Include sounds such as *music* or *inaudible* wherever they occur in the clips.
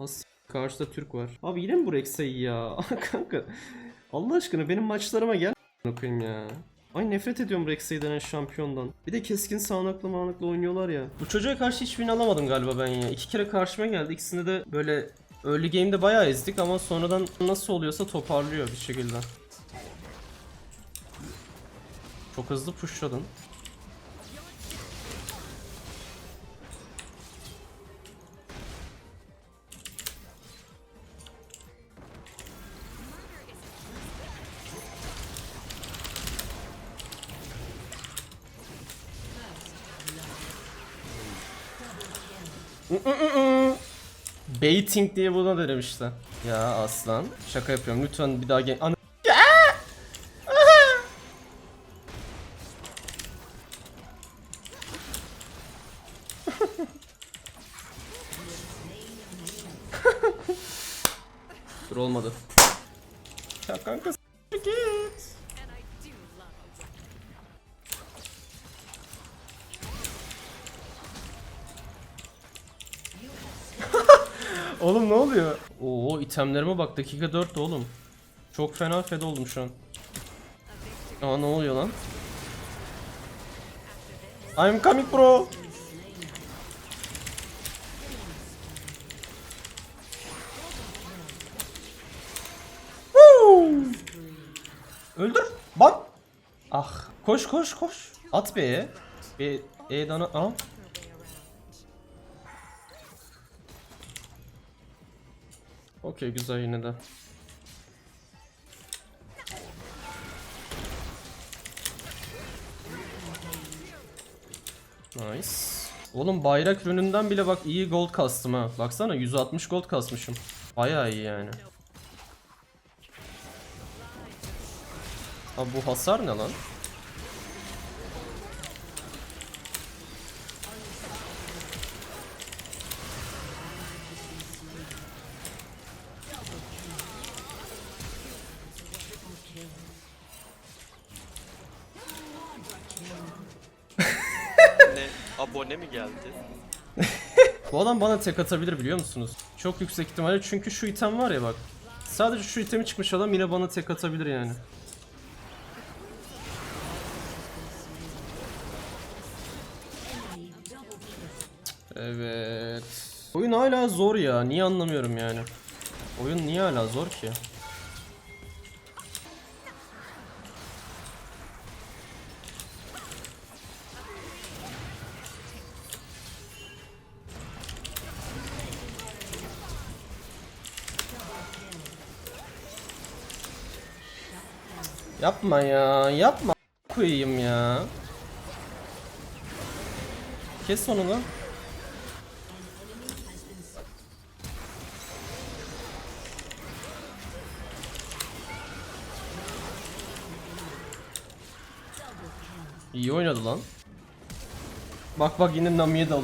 As karşıda Türk var. Abi yine mi bu Rex'e ya? *laughs* Kanka. Allah aşkına benim maçlarıma gel. Okuyayım ya. Ay nefret ediyorum Rex'e denen şampiyondan. Bir de keskin sağanaklı mağanaklı oynuyorlar ya. Bu çocuğa karşı hiç win alamadım galiba ben ya. İki kere karşıma geldi. İkisinde de böyle early game'de bayağı ezdik ama sonradan nasıl oluyorsa toparlıyor bir şekilde. Çok hızlı pushladın. Baiting diye buna derim. Ya aslan. Şaka yapıyorum. Lütfen bir daha gel. Ana-! Dur olmadı. Ya kanka ne oluyor? Oo itemlerime bak dakika 4 oğlum. Çok fena fed oldum şu an. Aa ne oluyor lan? I'm coming bro. Öldür. Bak. Ah. Koş koş koş. At B'ye. B E'den at. Okey güzel yine de. Nice. Oğlum bayrak ürününden bile bak iyi gold kastım ha. Baksana 160 gold kasmışım. Bayağı iyi yani. Abi bu hasar ne lan? Abone mi geldi? Bu adam bana tek atabilir biliyor musunuz? Çok yüksek ihtimalle çünkü şu item var ya bak. Sadece şu itemi çıkmış adam yine bana tek atabilir yani. Evet. Oyun hala zor ya. Niye anlamıyorum yani. Oyun niye hala zor ki? Yapma ya, yapma koyayım ya. Kes onu lan. İyi oynadı lan. Bak bak yine Nami'ye de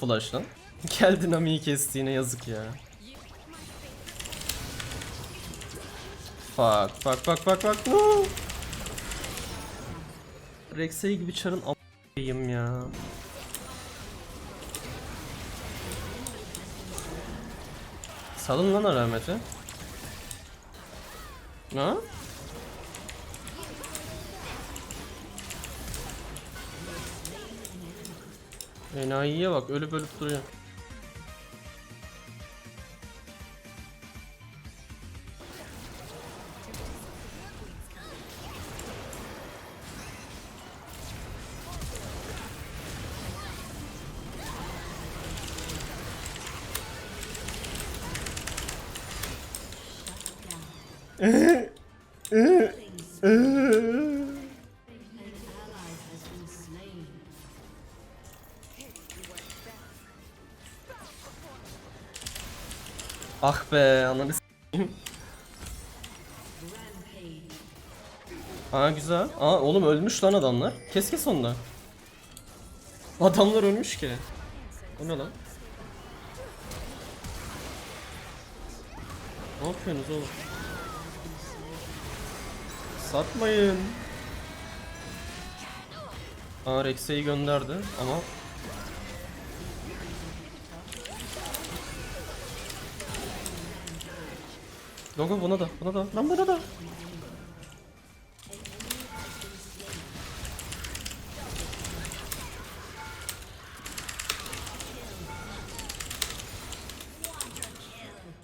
flash lan? *laughs* Geldi Nami'yi kesti yine yazık ya. Fuck fuck fuck fuck fuck no. Rex'e gibi çarın a**ayım ya. Salın lan arameti. Ha? Enayiye bak ölüp ölüp duruyor. *laughs* Ah be ananı. Aa güzel. Aa oğlum ölmüş lan adamlar. Kes kes onu da. Adamlar ölmüş ki. O ne lan? Ne yapıyorsunuz oğlum? Satmayın. Aa Rex'e gönderdi ama Gogo buna da, buna da, lan buna da.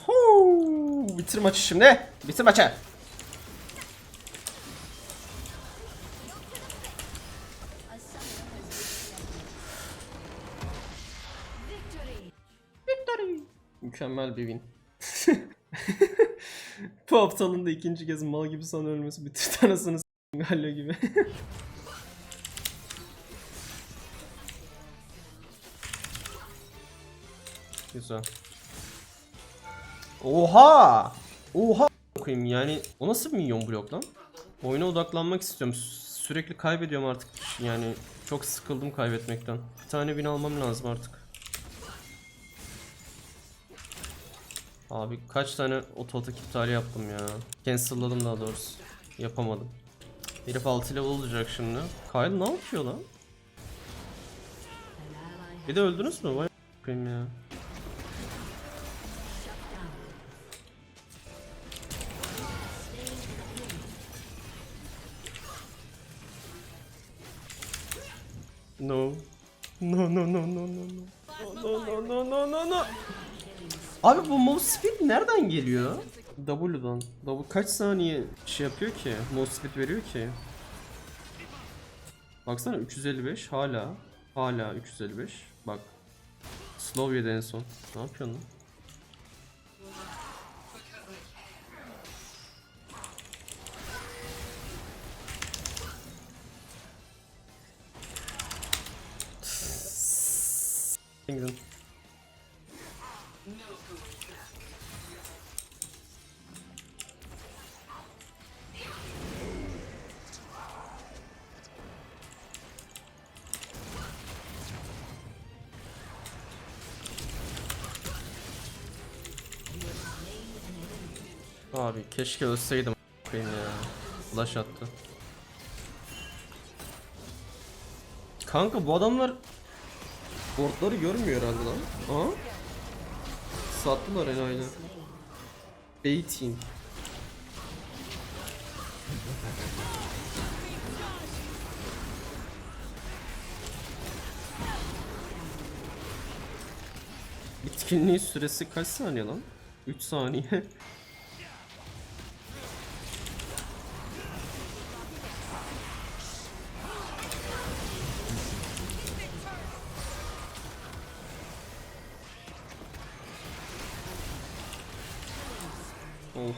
Huu, bitir maçı şimdi. Bitir maçı. Mükemmel bir win. *laughs* *laughs* Bu aptalın da ikinci kez mal gibi sana ölmesi anasını s*** Gallo gibi. *laughs* Güzel. Oha! Oha! koyayım yani o nasıl bir minyon blok lan? Oyuna odaklanmak istiyorum. Sü- Sürekli kaybediyorum artık. Yani çok sıkıldım kaybetmekten. Bir tane win almam lazım artık. Abi kaç tane otoatak iptali yaptım ya. Cancel'ladım daha doğrusu. Yapamadım. Herif 6 level olacak şimdi. Kyle ne yapıyor lan? Bir de öldünüz mü? Vay a**ayım ya. No. No no no no no no. No no no no no no. Abi bu move speed nereden geliyor? W'dan. W kaç saniye şey yapıyor ki? Move speed veriyor ki? Baksana 355 hala. Hala 355. Bak. Slow yedi en son. Ne yapıyorsun lan? Abi keşke ölseydim a**ayım ya. Flash attı. Kanka bu adamlar Boardları görmüyor herhalde lan. Aa. Sattılar enayiler. Baiting. Bitkinliği süresi kaç saniye lan? 3 saniye. *laughs*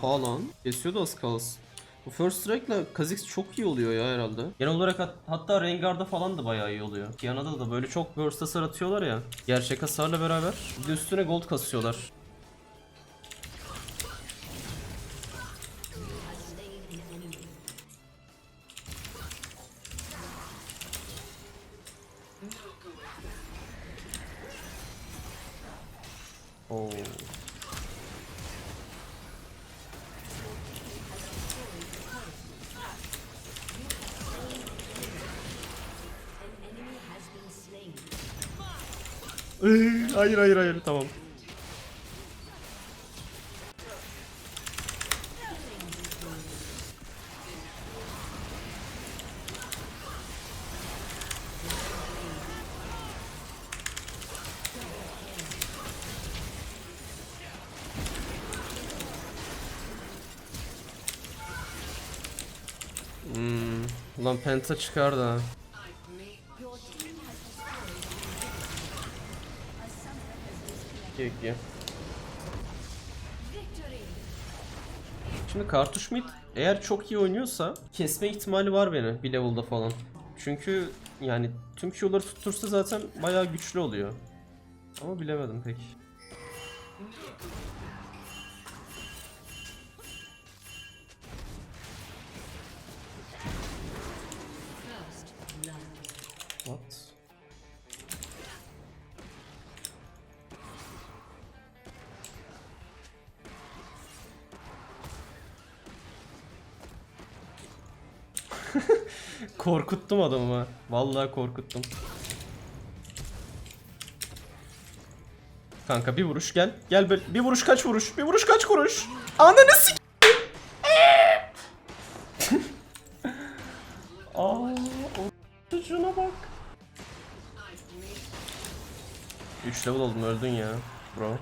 Oha lan. Kesiyordu az kalsın. Bu First Strike'la Kha'Zix çok iyi oluyor ya herhalde. Genel olarak hat- hatta Rengar'da falan da bayağı iyi oluyor. Kiana'da da böyle çok burst hasar atıyorlar ya. Gerçek hasarla beraber. Bir üstüne gold kasıyorlar. Oo. *laughs* hayır hayır hayır tamam. Hmm, ulan penta çıkar da. Peki. Şimdi kartuş mid eğer çok iyi oynuyorsa kesme ihtimali var beni bir level'da falan. Çünkü yani tüm Q'ları tuttursa zaten bayağı güçlü oluyor. Ama bilemedim pek. *laughs* Korkuttum adamı. Vallahi korkuttum. Kanka bir vuruş gel. Gel böyle. Bir vuruş kaç vuruş? Bir vuruş kaç kuruş? Ananı sik. Aa, bak. 3 level oldun öldün ya bro.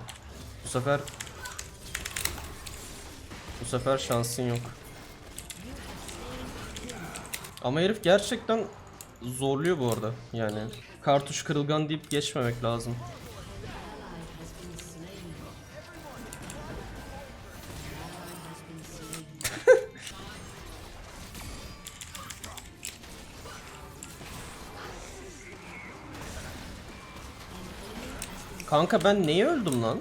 Bu sefer bu sefer şansın yok. Ama herif gerçekten zorluyor bu arada yani. Kartuş kırılgan deyip geçmemek lazım. *laughs* Kanka ben neye öldüm lan?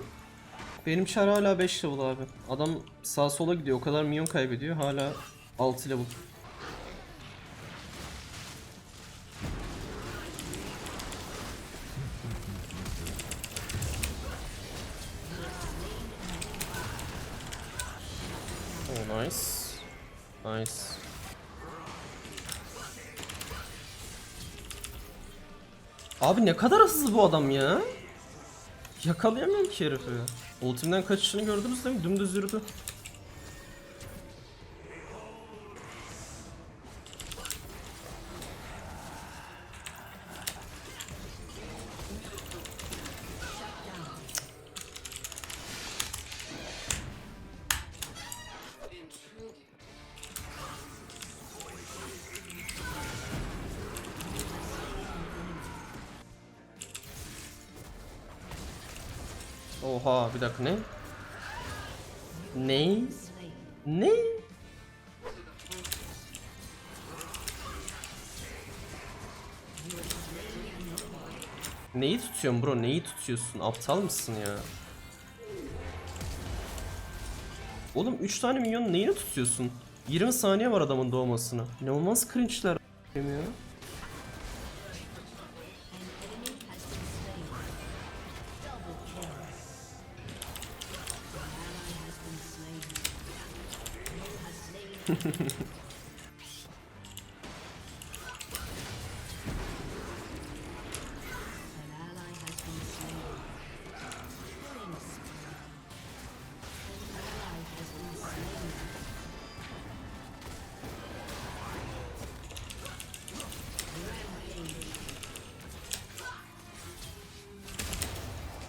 Benim çar hala 5 level abi. Adam sağ sola gidiyor o kadar minyon kaybediyor hala 6 level. Abi ne kadar hızlı bu adam ya. Yakalayamıyorum ki herifi. Ultimden kaçışını gördünüz değil mi? Dümdüz yürüdü. Oha bir dakika ne? Ne? Ne? Neyi tutuyorsun bro? Neyi tutuyorsun? Aptal mısın ya? Oğlum 3 tane minyon neyini tutuyorsun? 20 saniye var adamın doğmasına. İnanılmaz cringe'ler ya.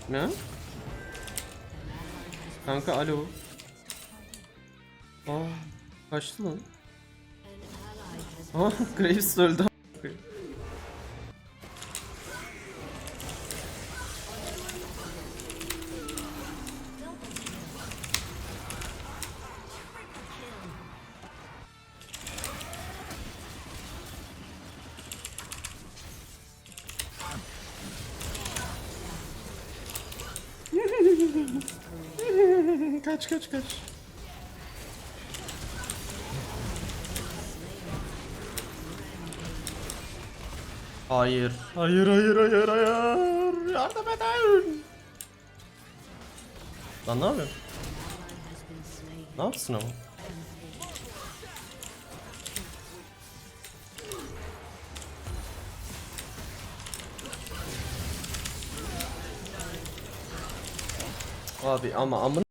Ne? Kanka alo. Aa, kaçtı lan. Aa, *laughs* Graves öldü. kaç kaç kaç. Hayır. Hayır hayır hayır hayır. Yardım edin. Lan ne yapıyorsun? Ne yapsın ama? Abi ama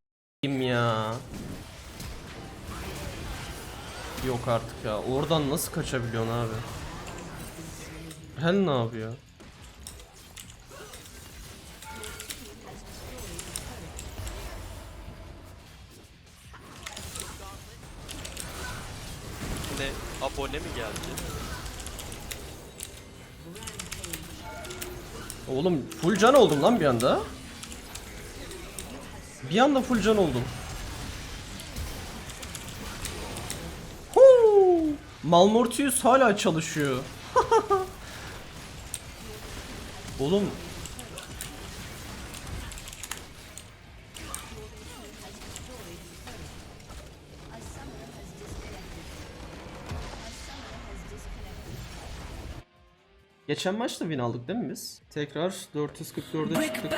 koyayım ya. Yok artık ya. Oradan nasıl kaçabiliyorsun abi? Hen ne yapıyor? Ne abone mi geldi? Oğlum full can oldum lan bir anda. Bir anda full can oldum. Huu! Malmortius hala çalışıyor. *laughs* Oğlum Geçen maçta win aldık değil mi biz? Tekrar 444'e Brick çıktık.